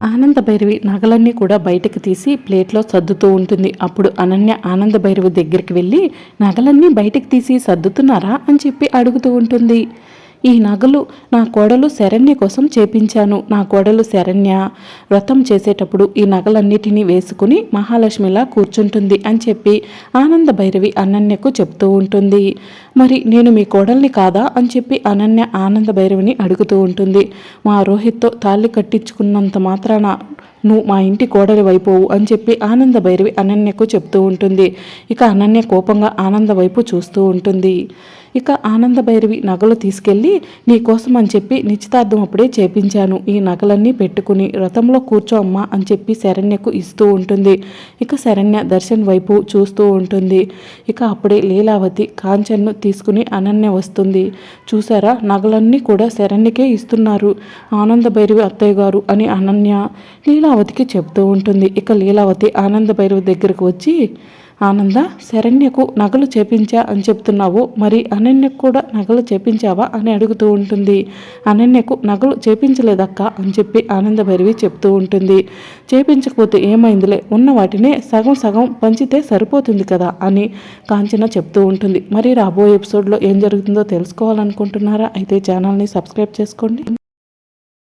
ఆనంద భైరవి నగలన్నీ కూడా బయటకు తీసి ప్లేట్లో సర్దుతూ ఉంటుంది. అప్పుడు అనన్య ఆనంద భైరవి దగ్గరికి వెళ్ళి నగలన్నీ బయటకు తీసి సర్దుతున్నారా అని చెప్పి అడుగుతూ ఉంటుంది. ఈ నగలు నా కోడలు శరణ్య కోసం చేపించాను. నా కోడలు శరణ్య వ్రతం చేసేటప్పుడు ఈ నగలన్నిటినీ వేసుకుని మహాలక్ష్మిలా కూర్చుంటుంది అని చెప్పి ఆనంద భైరవి అనన్యకు చెప్తూ ఉంటుంది. మరి నేను మీ కోడల్ని కాదా అని చెప్పి అనన్య ఆనంద భైరవిని అడుగుతూ ఉంటుంది. మా రోహిత్తో తాళి కట్టించుకున్నంత మాత్రాన నువ్వు మా ఇంటి కోడలి వైపోవు అని చెప్పి ఆనంద భైరవి అనన్యకు చెప్తూ ఉంటుంది. ఇక అనన్య కోపంగా ఆనంద వైపు చూస్తూ ఉంటుంది. ఇక ఆనంద భైరవి నగలు తీసుకెళ్ళి నీకోసం అని చెప్పి నిశ్చితార్థం అప్పుడే చేపించాను. ఈ నగలన్నీ పెట్టుకుని రథంలో కూర్చో అమ్మా అని చెప్పి శరణ్యకు ఇస్తూ ఉంటుంది. ఇక శరణ్య దర్శన్ వైపు చూస్తూ ఉంటుంది. ఇక అప్పుడే లీలావతి కాంచన్ను తీసుకుని అనన్య వస్తుంది. చూసారా నగలన్నీ కూడా శరణ్యకే ఇస్తున్నారు. ఆనంద భైరవి అత్తయ్య గారు అని అనన్య లీలావతికి చెప్తూ ఉంటుంది. ఇక లీలావతి ఆనంద భైరవి దగ్గరకు వచ్చి ఆనంద శరణ్యకు నగలు చేపించా అని చెప్తున్నావు. మరి అనన్యకు కూడా నగలు చేపించావా అని అడుగుతూ ఉంటుంది. అనన్యకు నగలు చేపించలేదక్క అని చెప్పి ఆనంద భైరవి చెప్తూ ఉంటుంది. చేపించకపోతే ఏమైందిలే? ఉన్న వాటినే సగం సగం పంచితే సరిపోతుంది కదా అని కాంచన చెప్తూ ఉంటుంది. మరి రాబోయే ఎపిసోడ్లో ఏం జరుగుతుందో తెలుసుకోవాలనుకుంటున్నారా? అయితే ఛానల్ని సబ్స్క్రైబ్ చేసుకోండి.